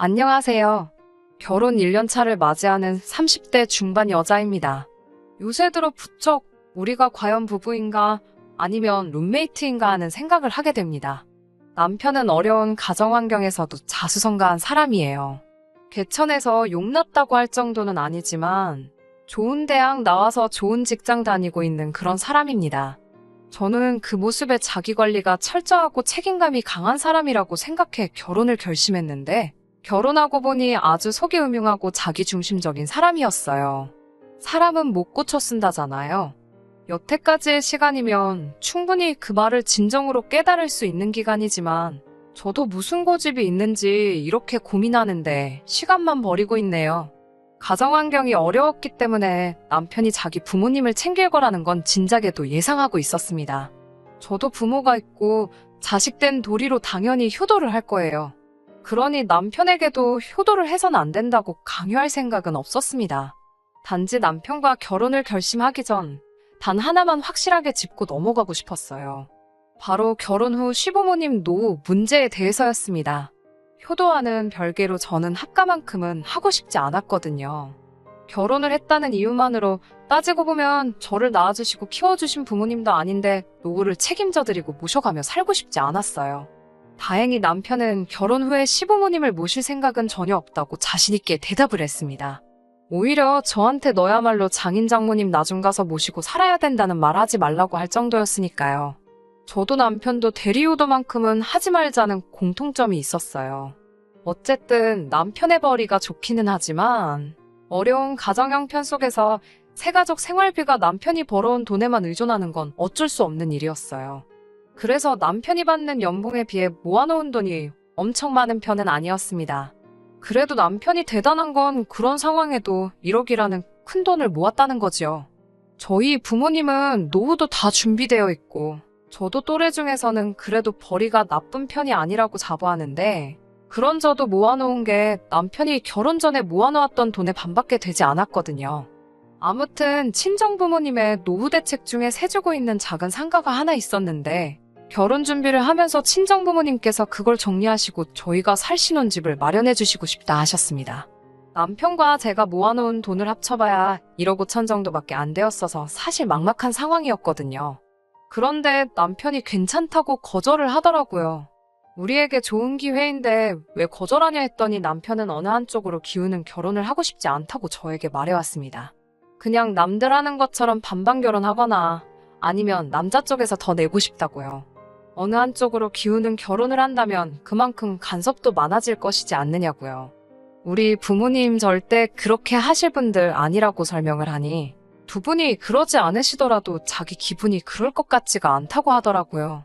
안녕하세요. 결혼 1년차를 맞이하는 30대 중반 여자입니다. 요새 들어 부쩍 우리가 과연 부부인가 아니면 룸메이트인가 하는 생각을 하게 됩니다. 남편은 어려운 가정 환경에서도 자수성가한 사람이에요. 개천에서 용났다고 할 정도는 아니지만 좋은 대학 나와서 좋은 직장 다니고 있는 그런 사람입니다. 저는 그 모습에 자기 관리가 철저하고 책임감이 강한 사람이라고 생각해 결혼을 결심했는데 결혼하고 보니 아주 속이 음흉하고 자기중심적인 사람이었어요. 사람은 못 고쳐 쓴다잖아요. 여태까지의 시간이면 충분히 그 말을 진정으로 깨달을 수 있는 기간이지만 저도 무슨 고집이 있는지 이렇게 고민하는데 시간만 버리고 있네요. 가정 환경이 어려웠기 때문에 남편이 자기 부모님을 챙길 거라는 건 진작에도 예상하고 있었습니다. 저도 부모가 있고 자식된 도리로 당연히 효도를 할 거예요. 그러니 남편에게도 효도를 해선 안 된다고 강요할 생각은 없었습니다. 단지 남편과 결혼을 결심하기 전 단 하나만 확실하게 짚고 넘어가고 싶었어요. 바로 결혼 후 시부모님 노후 문제에 대해서였습니다. 효도와는 별개로 저는 학가만큼은 하고 싶지 않았거든요. 결혼을 했다는 이유만으로 따지고 보면 저를 낳아주시고 키워주신 부모님도 아닌데 노후를 책임져드리고 모셔가며 살고 싶지 않았어요. 다행히 남편은 결혼 후에 시부모님을 모실 생각은 전혀 없다고 자신있게 대답을 했습니다. 오히려 저한테 너야말로 장인 장모님 나중 가서 모시고 살아야 된다는 말 하지 말라고 할 정도였으니까요. 저도 남편도 대리효도만큼은 하지 말자는 공통점이 있었어요. 어쨌든 남편의 벌이가 좋기는 하지만 어려운 가정 형편 속에서 새가족 생활비가 남편이 벌어온 돈에만 의존하는 건 어쩔 수 없는 일이었어요. 그래서 남편이 받는 연봉에 비해 모아놓은 돈이 엄청 많은 편은 아니었습니다. 그래도 남편이 대단한 건 그런 상황에도 1억이라는 큰 돈을 모았다는 거지요. 저희 부모님은 노후도 다 준비되어 있고 저도 또래 중에서는 그래도 벌이가 나쁜 편이 아니라고 자부하는데 그런 저도 모아놓은 게 남편이 결혼 전에 모아놓았던 돈의 반밖에 되지 않았거든요. 아무튼 친정 부모님의 노후 대책 중에 세주고 있는 작은 상가가 하나 있었는데 결혼 준비를 하면서 친정 부모님께서 그걸 정리하시고 저희가 살 신혼집을 마련해 주시고 싶다 하셨습니다. 남편과 제가 모아놓은 돈을 합쳐봐야 1억 5천 정도밖에 안 되었어서 사실 막막한 상황이었거든요. 그런데 남편이 괜찮다고 거절을 하더라고요. 우리에게 좋은 기회인데 왜 거절하냐 했더니 남편은 어느 한쪽으로 기우는 결혼을 하고 싶지 않다고 저에게 말해왔습니다. 그냥 남들 하는 것처럼 반반 결혼하거나 아니면 남자 쪽에서 더 내고 싶다고요. 어느 한쪽으로 기우는 결혼을 한다면 그만큼 간섭도 많아질 것이지 않느냐고요. 우리 부모님 절대 그렇게 하실 분들 아니라고 설명을 하니 두 분이 그러지 않으시더라도 자기 기분이 그럴 것 같지가 않다고 하더라고요.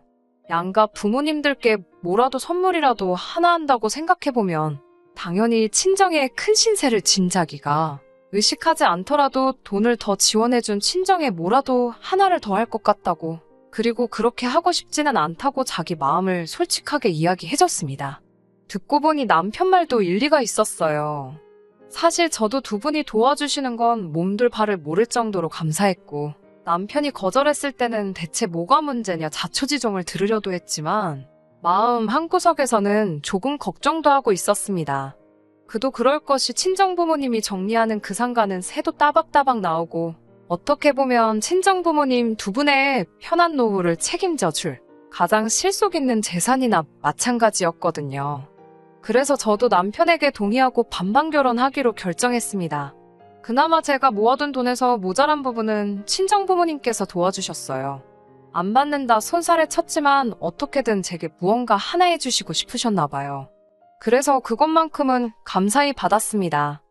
양가 부모님들께 뭐라도 선물이라도 하나 한다고 생각해보면 당연히 친정에 큰 신세를 진 자기가 의식하지 않더라도 돈을 더 지원해준 친정에 뭐라도 하나를 더 할 것 같다고 그리고 그렇게 하고 싶지는 않다고 자기 마음을 솔직하게 이야기해줬습니다. 듣고 보니 남편 말도 일리가 있었어요. 사실 저도 두 분이 도와주시는 건 몸둘 바를 모를 정도로 감사했고 남편이 거절했을 때는 대체 뭐가 문제냐 자초지종을 들으려도 했지만 마음 한구석에서는 조금 걱정도 하고 있었습니다. 그도 그럴 것이 친정 부모님이 정리하는 그 상가는 새도 따박따박 나오고 어떻게 보면 친정 부모님 두 분의 편한 노후를 책임져 줄 가장 실속 있는 재산이나 마찬가지였거든요. 그래서 저도 남편에게 동의하고 반반 결혼하기로 결정했습니다. 그나마 제가 모아둔 돈에서 모자란 부분은 친정 부모님께서 도와주셨어요. 안 받는다 손살에 쳤지만 어떻게든 제게 무언가 하나 해주시고 싶으셨나 봐요. 그래서 그것만큼은 감사히 받았습니다.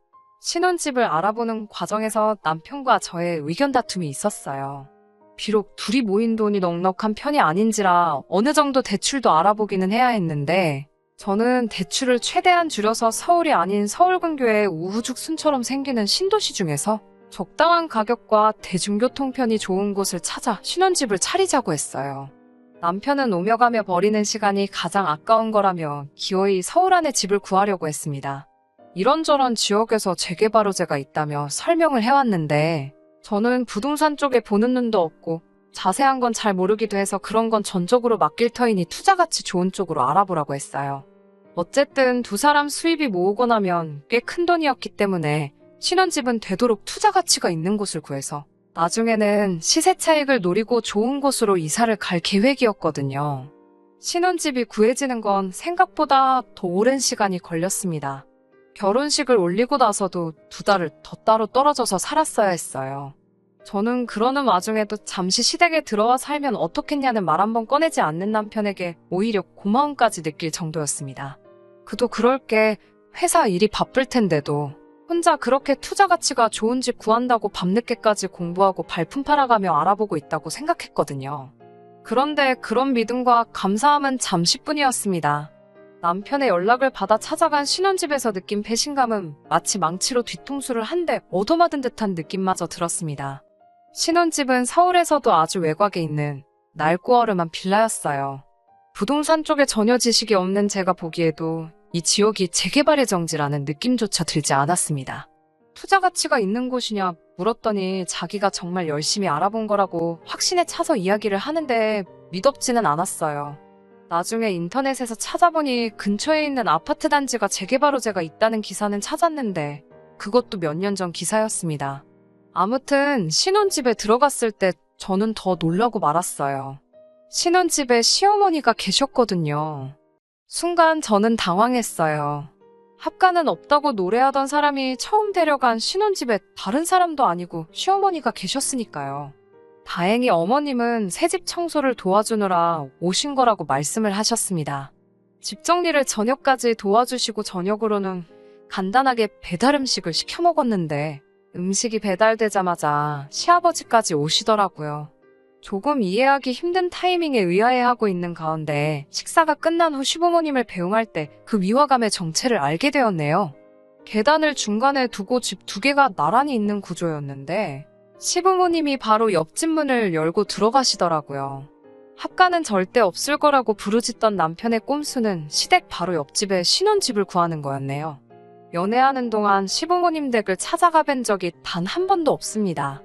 신혼집을 알아보는 과정에서 남편과 저의 의견 다툼이 있었어요. 비록 둘이 모인 돈이 넉넉한 편이 아닌지라 어느 정도 대출도 알아보기는 해야 했는데 저는 대출을 최대한 줄여서 서울이 아닌 서울 근교의 우후죽순처럼 생기는 신도시 중에서 적당한 가격과 대중교통편이 좋은 곳을 찾아 신혼집을 차리자고 했어요. 남편은 오며 가며 버리는 시간이 가장 아까운 거라며 기어이 서울 안에 집을 구하려고 했습니다. 이런저런 지역에서 재개발 호재가 있다며 설명을 해왔는데 저는 부동산 쪽에 보는 눈도 없고 자세한 건 잘 모르기도 해서 그런 건 전적으로 맡길 터이니 투자가치 좋은 쪽으로 알아보라고 했어요. 어쨌든 두 사람 수입이 모으고 나면 꽤 큰 돈이었기 때문에 신혼집은 되도록 투자 가치가 있는 곳을 구해서 나중에는 시세 차익을 노리고 좋은 곳으로 이사를 갈 계획이었거든요. 신혼집이 구해지는 건 생각보다 더 오랜 시간이 걸렸습니다. 결혼식을 올리고 나서도 두 달을 더 따로 떨어져서 살았어야 했어요. 저는 그러는 와중에도 잠시 시댁에 들어와 살면 어떻겠냐는 말 한 번 꺼내지 않는 남편에게 오히려 고마움까지 느낄 정도였습니다. 그도 그럴 게 회사 일이 바쁠 텐데도 혼자 그렇게 투자 가치가 좋은 집 구한다고 밤늦게까지 공부하고 발품 팔아가며 알아보고 있다고 생각했거든요. 그런데 그런 믿음과 감사함은 잠시뿐이었습니다. 남편의 연락을 받아 찾아간 신혼집에서 느낀 배신감은 마치 망치로 뒤통수를 한 대 얻어맞은 듯한 느낌마저 들었습니다. 신혼집은 서울에서도 아주 외곽에 있는 낡고 어름한 빌라였어요. 부동산 쪽에 전혀 지식이 없는 제가 보기에도 이 지역이 재개발의 정지라는 느낌조차 들지 않았습니다. 투자 가치가 있는 곳이냐 물었더니 자기가 정말 열심히 알아본 거라고 확신에 차서 이야기를 하는데 믿업지는 않았어요. 나중에 인터넷에서 찾아보니 근처에 있는 아파트 단지가 재개발 호재가 있다는 기사는 찾았는데 그것도 몇 년 전 기사였습니다. 아무튼 신혼집에 들어갔을 때 저는 더 놀라고 말았어요. 신혼집에 시어머니가 계셨거든요. 순간 저는 당황했어요. 합가는 없다고 노래하던 사람이 처음 데려간 신혼집에 다른 사람도 아니고 시어머니가 계셨으니까요. 다행히 어머님은 새집 청소를 도와주느라 오신 거라고 말씀을 하셨습니다. 집 정리를 저녁까지 도와주시고 저녁으로는 간단하게 배달 음식을 시켜 먹었는데 음식이 배달되자마자 시아버지까지 오시더라고요. 조금 이해하기 힘든 타이밍에 의아해하고 있는 가운데 식사가 끝난 후 시부모님을 배웅할 때 그 위화감의 정체를 알게 되었네요. 계단을 중간에 두고 집 두 개가 나란히 있는 구조였는데 시부모님이 바로 옆집 문을 열고 들어가시더라고요. 합가는 절대 없을 거라고 부르짖던 남편의 꼼수는 시댁 바로 옆집에 신혼집을 구하는 거였네요. 연애하는 동안 시부모님 댁을 찾아가 뵌 적이 단 한 번도 없습니다.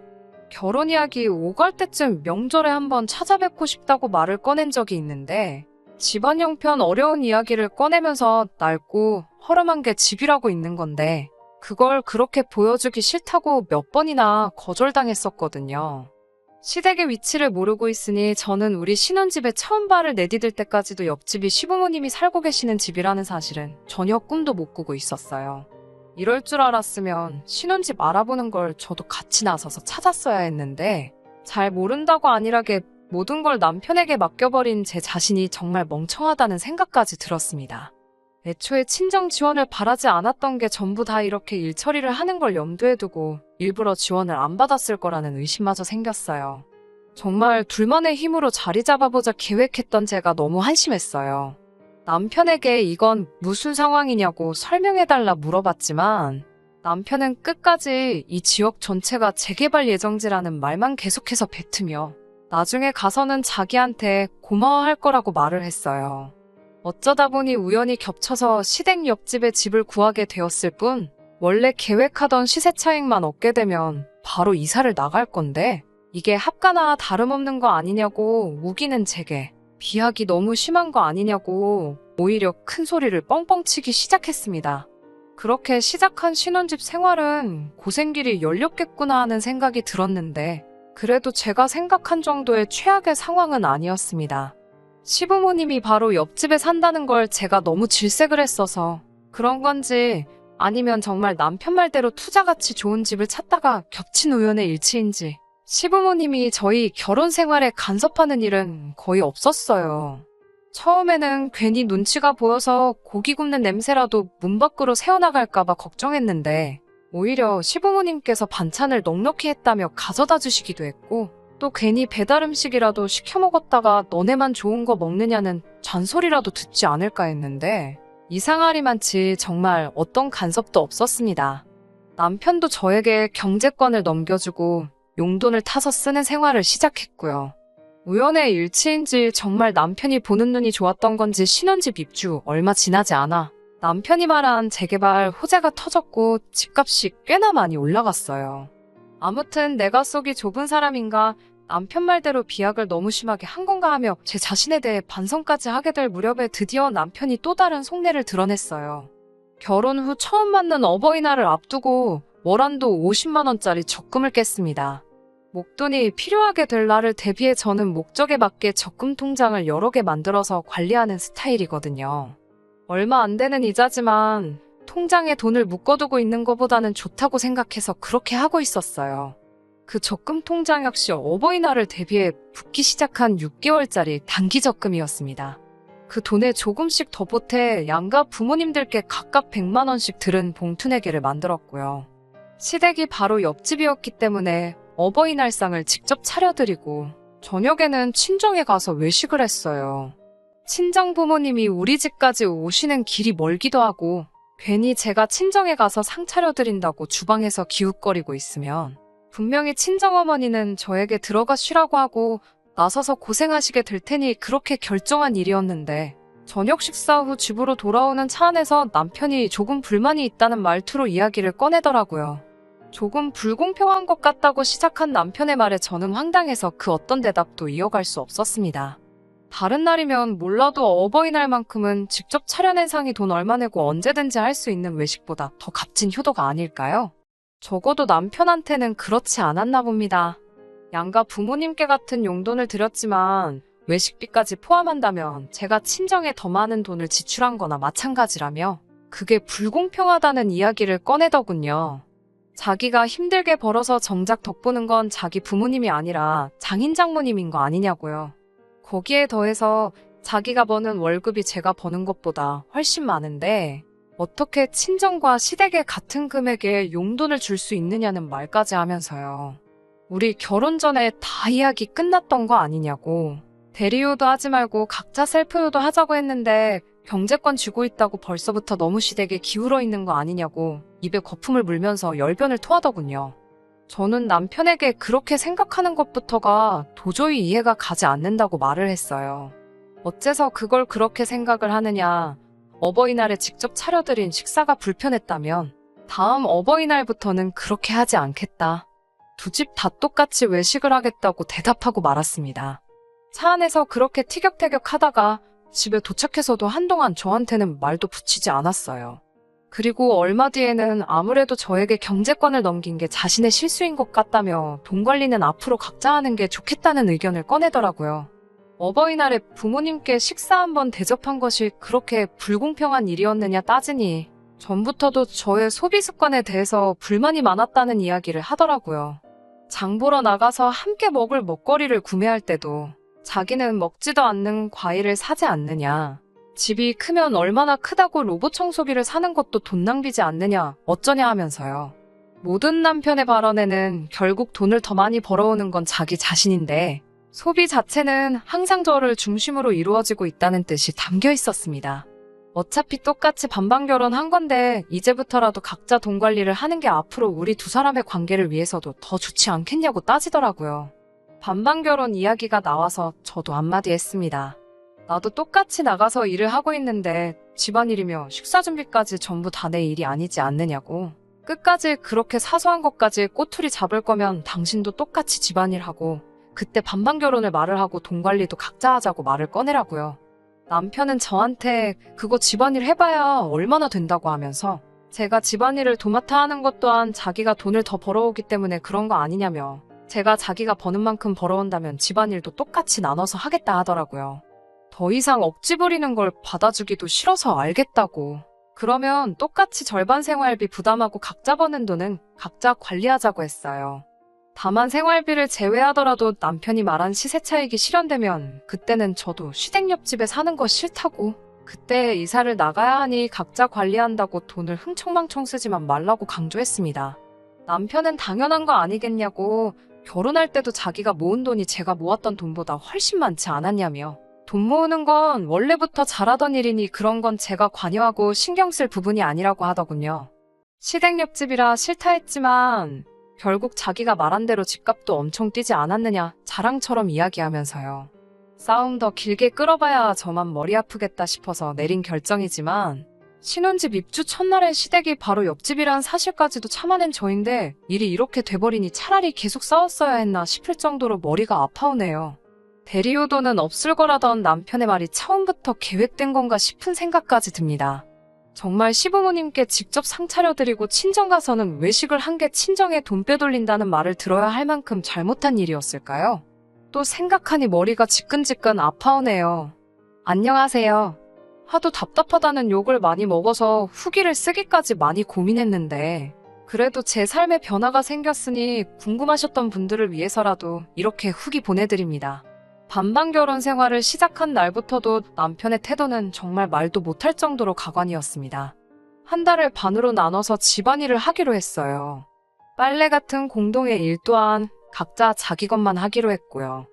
결혼 이야기 오갈 때쯤 명절에 한번 찾아뵙고 싶다고 말을 꺼낸 적이 있는데 집안 형편 어려운 이야기를 꺼내면서 낡고 허름한 게 집이라고 있는 건데 그걸 그렇게 보여주기 싫다고 몇 번이나 거절당했었거든요. 시댁의 위치를 모르고 있으니 저는 우리 신혼집에 처음 발을 내디딜 때까지도 옆집이 시부모님이 살고 계시는 집이라는 사실은 전혀 꿈도 못 꾸고 있었어요. 이럴 줄 알았으면 신혼집 알아보는 걸 저도 같이 나서서 찾았어야 했는데 잘 모른다고 안일하게 모든 걸 남편에게 맡겨버린 제 자신이 정말 멍청하다는 생각까지 들었습니다. 애초에 친정 지원을 바라지 않았던 게 전부 다 이렇게 일 처리를 하는 걸 염두에 두고 일부러 지원을 안 받았을 거라는 의심마저 생겼어요. 정말 둘만의 힘으로 자리 잡아보자 계획했던 제가 너무 한심했어요. 남편에게 이건 무슨 상황이냐고 설명해달라 물어봤지만 남편은 끝까지 이 지역 전체가 재개발 예정지라는 말만 계속해서 뱉으며 나중에 가서는 자기한테 고마워할 거라고 말을 했어요. 어쩌다 보니 우연히 겹쳐서 시댁 옆집에 집을 구하게 되었을 뿐 원래 계획하던 시세 차익만 얻게 되면 바로 이사를 나갈 건데 이게 합가나 다름없는 거 아니냐고 우기는 제게 비약이 너무 심한 거 아니냐고 오히려 큰 소리를 뻥뻥 치기 시작했습니다. 그렇게 시작한 신혼집 생활은 고생길이 열렸겠구나 하는 생각이 들었는데 그래도 제가 생각한 정도의 최악의 상황은 아니었습니다. 시부모님이 바로 옆집에 산다는 걸 제가 너무 질색을 했어서 그런 건지 아니면 정말 남편 말대로 투자가치 좋은 집을 찾다가 겹친 우연의 일치인지 시부모님이 저희 결혼 생활에 간섭하는 일은 거의 없었어요. 처음에는 괜히 눈치가 보여서 고기 굽는 냄새라도 문 밖으로 새어나갈까봐 걱정했는데 오히려 시부모님께서 반찬을 넉넉히 했다며 가져다 주시기도 했고 또 괜히 배달 음식이라도 시켜 먹었다가 너네만 좋은 거 먹느냐는 잔소리라도 듣지 않을까 했는데 이상하리만치 정말 어떤 간섭도 없었습니다. 남편도 저에게 경제권을 넘겨주고 용돈을 타서 쓰는 생활을 시작했고요. 우연의 일치인지 정말 남편이 보는 눈이 좋았던 건지 신혼집 입주 얼마 지나지 않아 남편이 말한 재개발 호재가 터졌고 집값이 꽤나 많이 올라갔어요. 아무튼 내가 속이 좁은 사람인가 남편 말대로 비약을 너무 심하게 한 건가 하며 제 자신에 대해 반성까지 하게 될 무렵에 드디어 남편이 또 다른 속내를 드러냈어요. 결혼 후 처음 맞는 어버이날을 앞두고 월한도 50만원짜리 적금을 깼습니다. 목돈이 필요하게 될 날을 대비해 저는 목적에 맞게 적금 통장을 여러 개 만들어서 관리하는 스타일이거든요. 얼마 안 되는 이자지만 통장에 돈을 묶어두고 있는 것보다는 좋다고 생각해서 그렇게 하고 있었어요. 그 적금 통장 역시 어버이날을 대비해 붓기 시작한 6개월짜리 단기 적금이었습니다. 그 돈에 조금씩 더 보태 양가 부모님들께 각각 100만 원씩 들은 봉투내기를 만들었고요. 시댁이 바로 옆집이었기 때문에 어버이날상을 직접 차려드리고 저녁에는 친정에 가서 외식을 했어요. 친정 부모님이 우리 집까지 오시는 길이 멀기도 하고 괜히 제가 친정에 가서 상 차려드린다고 주방에서 기웃거리고 있으면 분명히 친정어머니는 저에게 들어가 쉬라고 하고 나서서 고생하시게 될 테니 그렇게 결정한 일이었는데 저녁 식사 후 집으로 돌아오는 차 안에서 남편이 조금 불만이 있다는 말투로 이야기를 꺼내더라고요. 조금 불공평한 것 같다고 시작한 남편의 말에 저는 황당해서 그 어떤 대답도 이어갈 수 없었습니다. 다른 날이면 몰라도 어버이날만큼은 직접 차려낸 상이 돈 얼마 내고 언제든지 할 수 있는 외식보다 더 값진 효도가 아닐까요? 적어도 남편한테는 그렇지 않았나 봅니다. 양가 부모님께 같은 용돈을 드렸지만 외식비까지 포함한다면 제가 친정에 더 많은 돈을 지출한 거나 마찬가지라며 그게 불공평하다는 이야기를 꺼내더군요. 자기가 힘들게 벌어서 정작 덕보는 건 자기 부모님이 아니라 장인 장모님인 거 아니냐고요. 거기에 더해서 자기가 버는 월급이 제가 버는 것보다 훨씬 많은데 어떻게 친정과 시댁에 같은 금액의 용돈을 줄 수 있느냐는 말까지 하면서요. 우리 결혼 전에 다 이야기 끝났던 거 아니냐고. 대리효도 하지 말고 각자 셀프효도 하자고 했는데 경제권 쥐고 있다고 벌써부터 너무 시댁에 기울어 있는 거 아니냐고 입에 거품을 물면서 열변을 토하더군요. 저는 남편에게 그렇게 생각하는 것부터가 도저히 이해가 가지 않는다고 말을 했어요. 어째서 그걸 그렇게 생각을 하느냐. 어버이날에 직접 차려드린 식사가 불편했다면 다음 어버이날부터는 그렇게 하지 않겠다. 두 집 다 똑같이 외식을 하겠다고 대답하고 말았습니다. 차 안에서 그렇게 티격태격 하다가 집에 도착해서도 한동안 저한테는 말도 붙이지 않았어요. 그리고 얼마 뒤에는 아무래도 저에게 경제권을 넘긴 게 자신의 실수인 것 같다며 돈 관리는 앞으로 각자 하는 게 좋겠다는 의견을 꺼내더라고요. 어버이날에 부모님께 식사 한번 대접한 것이 그렇게 불공평한 일이었느냐 따지니 전부터도 저의 소비 습관에 대해서 불만이 많았다는 이야기를 하더라고요. 장 보러 나가서 함께 먹을 먹거리를 구매할 때도 자기는 먹지도 않는 과일을 사지 않느냐. 집이 크면 얼마나 크다고 로봇 청소기를 사는 것도 돈 낭비지 않느냐, 어쩌냐 하면서요. 모든 남편의 발언에는 결국 돈을 더 많이 벌어오는 건 자기 자신인데, 소비 자체는 항상 저를 중심으로 이루어지고 있다는 뜻이 담겨 있었습니다. 어차피 똑같이 반반 결혼한 건데, 이제부터라도 각자 돈 관리를 하는 게 앞으로 우리 두 사람의 관계를 위해서도 더 좋지 않겠냐고 따지더라고요. 반반 결혼 이야기가 나와서 저도 한마디 했습니다. 나도 똑같이 나가서 일을 하고 있는데 집안일이며 식사 준비까지 전부 다 내 일이 아니지 않느냐고. 끝까지 그렇게 사소한 것까지 꼬투리 잡을 거면 당신도 똑같이 집안일 하고 그때 반반 결혼을 말을 하고 돈 관리도 각자 하자고 말을 꺼내라고요. 남편은 저한테 그거 집안일 해봐야 얼마나 된다고 하면서 제가 집안일을 도맡아 하는 것 또한 자기가 돈을 더 벌어오기 때문에 그런 거 아니냐며 제가 자기가 버는 만큼 벌어온다면 집안일도 똑같이 나눠서 하겠다 하더라고요. 더 이상 억지 부리는 걸 받아주기도 싫어서 알겠다고. 그러면 똑같이 절반 생활비 부담하고 각자 버는 돈은 각자 관리하자고 했어요. 다만 생활비를 제외하더라도 남편이 말한 시세 차익이 실현되면 그때는 저도 시댁 옆집에 사는 거 싫다고. 그때 이사를 나가야 하니 각자 관리한다고 돈을 흥청망청 쓰지만 말라고 강조했습니다. 남편은 당연한 거 아니겠냐고 결혼할 때도 자기가 모은 돈이 제가 모았던 돈보다 훨씬 많지 않았냐며 돈 모으는 건 원래부터 잘하던 일이니 그런 건 제가 관여하고 신경 쓸 부분이 아니라고 하더군요. 시댁 옆집이라 싫다 했지만 결국 자기가 말한 대로 집값도 엄청 뛰지 않았느냐 자랑처럼 이야기하면서요. 싸움 더 길게 끌어봐야 저만 머리 아프겠다 싶어서 내린 결정이지만 신혼집 입주 첫날에 시댁이 바로 옆집이란 사실까지도 참아낸 저인데 일이 이렇게 돼버리니 차라리 계속 싸웠어야 했나 싶을 정도로 머리가 아파오네요. 대리효도는 없을 거라던 남편의 말이 처음부터 계획된 건가 싶은 생각까지 듭니다. 정말 시부모님께 직접 상 차려드리고 친정 가서는 외식을 한 게 친정에 돈 빼돌린다는 말을 들어야 할 만큼 잘못한 일이었을까요? 또 생각하니 머리가 지끈지끈 아파오네요. 안녕하세요. 하도 답답하다는 욕을 많이 먹어서 후기를 쓰기까지 많이 고민했는데 그래도 제 삶에 변화가 생겼으니 궁금하셨던 분들을 위해서라도 이렇게 후기 보내드립니다. 반반 결혼 생활을 시작한 날부터도 남편의 태도는 정말 말도 못할 정도로 가관이었습니다. 한 달을 반으로 나눠서 집안일을 하기로 했어요. 빨래 같은 공동의 일 또한 각자 자기 것만 하기로 했고요.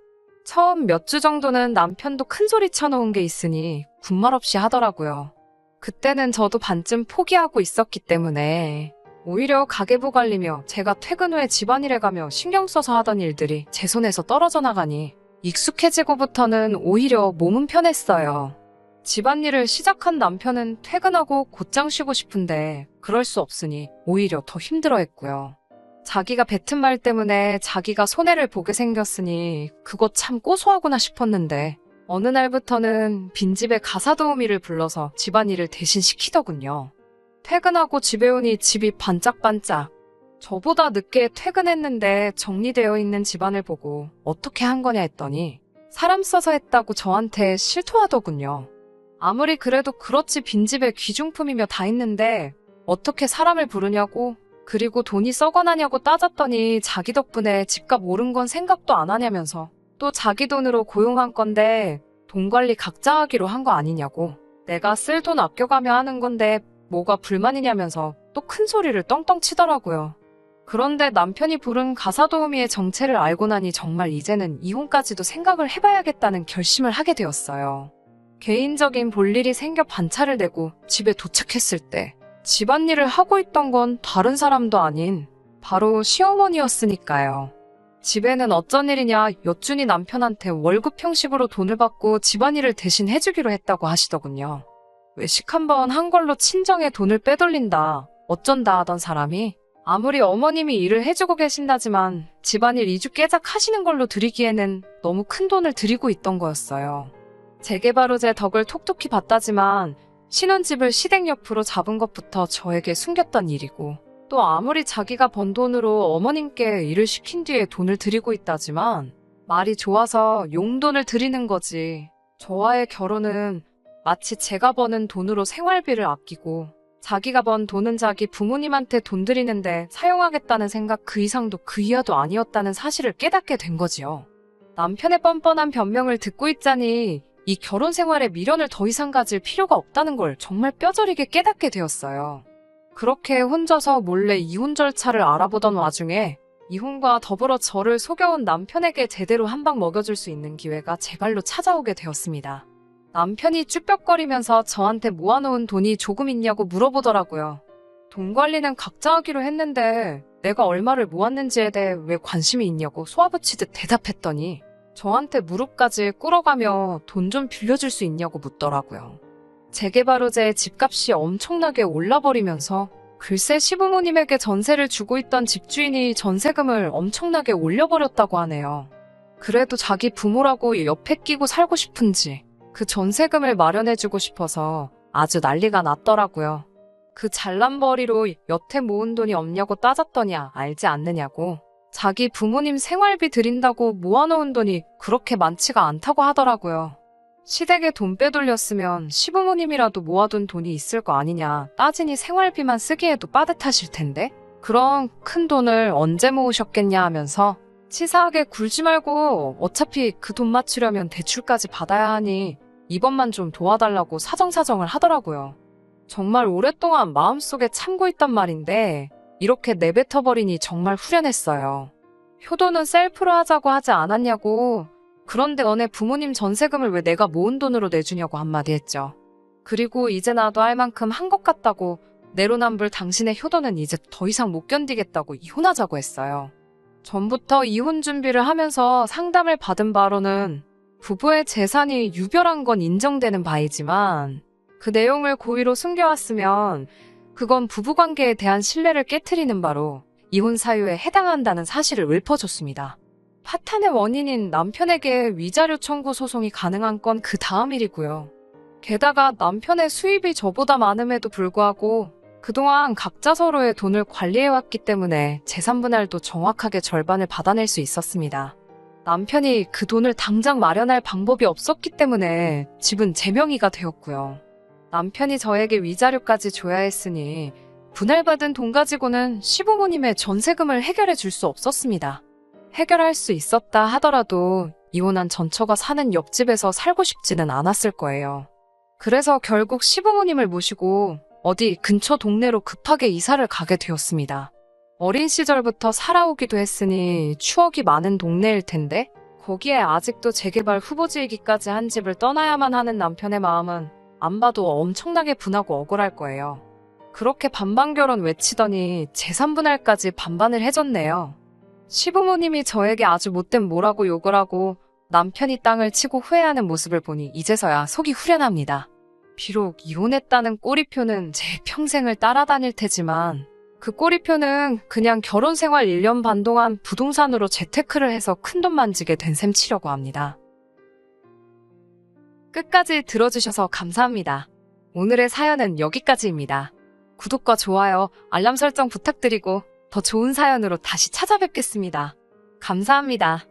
처음 몇 주 정도는 남편도 큰 소리 쳐놓은 게 있으니 군말 없이 하더라고요. 그때는 저도 반쯤 포기하고 있었기 때문에 오히려 가계부 관리며 제가 퇴근 후에 집안일에 가며 신경 써서 하던 일들이 제 손에서 떨어져 나가니 익숙해지고부터는 오히려 몸은 편했어요. 집안일을 시작한 남편은 퇴근하고 곧장 쉬고 싶은데 그럴 수 없으니 오히려 더 힘들어했고요. 자기가 뱉은 말 때문에 자기가 손해를 보게 생겼으니 그거 참 고소하구나 싶었는데 어느 날부터는 빈집에 가사 도우미를 불러서 집안일을 대신 시키더군요. 퇴근하고 집에 오니 집이 반짝반짝. 저보다 늦게 퇴근했는데 정리되어 있는 집안을 보고 어떻게 한 거냐 했더니 사람 써서 했다고 저한테 실토하더군요. 아무리 그래도 그렇지 빈집에 귀중품이며 다 있는데 어떻게 사람을 부르냐고 그리고 돈이 썩어나냐고 따졌더니 자기 덕분에 집값 오른 건 생각도 안 하냐면서 또 자기 돈으로 고용한 건데 돈 관리 각자 하기로 한 거 아니냐고 내가 쓸 돈 아껴가며 하는 건데 뭐가 불만이냐면서 또 큰 소리를 떵떵 치더라고요. 그런데 남편이 부른 가사 도우미의 정체를 알고 나니 정말 이제는 이혼까지도 생각을 해봐야겠다는 결심을 하게 되었어요. 개인적인 볼일이 생겨 반차를 내고 집에 도착했을 때 집안일을 하고 있던 건 다른 사람도 아닌 바로 시어머니였으니까요. 집에는 어쩐 일이냐 여준이 남편한테 월급 형식으로 돈을 받고 집안일을 대신 해주기로 했다고 하시더군요. 외식 한 번 한 걸로 친정에 돈을 빼돌린다. 어쩐다 하던 사람이 아무리 어머님이 일을 해주고 계신다지만 집안일 2주 깨작 하시는 걸로 드리기에는 너무 큰 돈을 드리고 있던 거였어요. 재개발호제 덕을 톡톡히 봤다지만 신혼집을 시댁 옆으로 잡은 것부터 저에게 숨겼던 일이고 또 아무리 자기가 번 돈으로 어머님께 일을 시킨 뒤에 돈을 드리고 있다지만 말이 좋아서 용돈을 드리는 거지. 저와의 결혼은 마치 제가 버는 돈으로 생활비를 아끼고 자기가 번 돈은 자기 부모님한테 돈 드리는데 사용하겠다는 생각 그 이상도 그 이하도 아니었다는 사실을 깨닫게 된 거지요. 남편의 뻔뻔한 변명을 듣고 있자니 이 결혼 생활에 미련을 더 이상 가질 필요가 없다는 걸 정말 뼈저리게 깨닫게 되었어요. 그렇게 혼자서 몰래 이혼 절차를 알아보던 와중에 이혼과 더불어 저를 속여온 남편에게 제대로 한 방 먹여줄 수 있는 기회가 제발로 찾아오게 되었습니다. 남편이 쭈뼛거리면서 저한테 모아놓은 돈이 조금 있냐고 물어보더라고요. 돈 관리는 각자 하기로 했는데 내가 얼마를 모았는지에 대해 왜 관심이 있냐고 쏘아붙이듯 대답했더니 저한테 무릎까지 꿇어가며 돈 좀 빌려줄 수 있냐고 묻더라고요. 재개발호제의 집값이 엄청나게 올라버리면서 글쎄 시부모님에게 전세를 주고 있던 집주인이 전세금을 엄청나게 올려버렸다고 하네요. 그래도 자기 부모라고 옆에 끼고 살고 싶은지 그 전세금을 마련해주고 싶어서 아주 난리가 났더라고요. 그 잘난 벌이로 여태 모은 돈이 없냐고 따졌더니 알지 않느냐고. 자기 부모님 생활비 드린다고 모아놓은 돈이 그렇게 많지가 않다고 하더라고요. 시댁에 돈 빼돌렸으면 시부모님이라도 모아둔 돈이 있을 거 아니냐 따지니 생활비만 쓰기에도 빠듯하실 텐데 그럼 큰 돈을 언제 모으셨겠냐 하면서 치사하게 굴지 말고 어차피 그 돈 맞추려면 대출까지 받아야 하니 이번만 좀 도와달라고 사정사정을 하더라고요. 정말 오랫동안 마음속에 참고 있단 말인데 이렇게 내뱉어버리니 정말 후련했어요. 효도는 셀프로 하자고 하지 않았냐고 그런데 너네 부모님 전세금을 왜 내가 모은 돈으로 내주냐고 한마디 했죠. 그리고 이제 나도 할 만큼 한 것 같다고 내로남불 당신의 효도는 이제 더 이상 못 견디겠다고 이혼하자고 했어요. 전부터 이혼 준비를 하면서 상담을 받은 바로는 부부의 재산이 유별한 건 인정되는 바이지만 그 내용을 고의로 숨겨왔으면 그건 부부관계에 대한 신뢰를 깨트리는 바로 이혼 사유에 해당한다는 사실을 읊어줬습니다. 파탄의 원인인 남편에게 위자료 청구 소송이 가능한 건 그 다음 일이고요. 게다가 남편의 수입이 저보다 많음에도 불구하고 그동안 각자 서로의 돈을 관리해왔기 때문에 재산 분할도 정확하게 절반을 받아낼 수 있었습니다. 남편이 그 돈을 당장 마련할 방법이 없었기 때문에 집은 제 명의가 되었고요. 남편이 저에게 위자료까지 줘야 했으니 분할받은 돈 가지고는 시부모님의 전세금을 해결해 줄 수 없었습니다. 해결할 수 있었다 하더라도 이혼한 전처가 사는 옆집에서 살고 싶지는 않았을 거예요. 그래서 결국 시부모님을 모시고 어디 근처 동네로 급하게 이사를 가게 되었습니다. 어린 시절부터 살아오기도 했으니 추억이 많은 동네일 텐데 거기에 아직도 재개발 후보지이기까지 한 집을 떠나야만 하는 남편의 마음은 안 봐도 엄청나게 분하고 억울할 거예요. 그렇게 반반 결혼 외치더니 재산 분할까지 반반을 해줬네요. 시부모님이 저에게 아주 못된 뭐라고 욕을 하고 남편이 땅을 치고 후회하는 모습을 보니 이제서야 속이 후련합니다. 비록 이혼했다는 꼬리표는 제 평생을 따라다닐 테지만 그 꼬리표는 그냥 결혼 생활 1년 반 동안 부동산으로 재테크를 해서 큰돈 만지게 된 셈 치려고 합니다. 끝까지 들어주셔서 감사합니다. 오늘의 사연은 여기까지입니다. 구독과 좋아요, 알람 설정 부탁드리고 더 좋은 사연으로 다시 찾아뵙겠습니다. 감사합니다.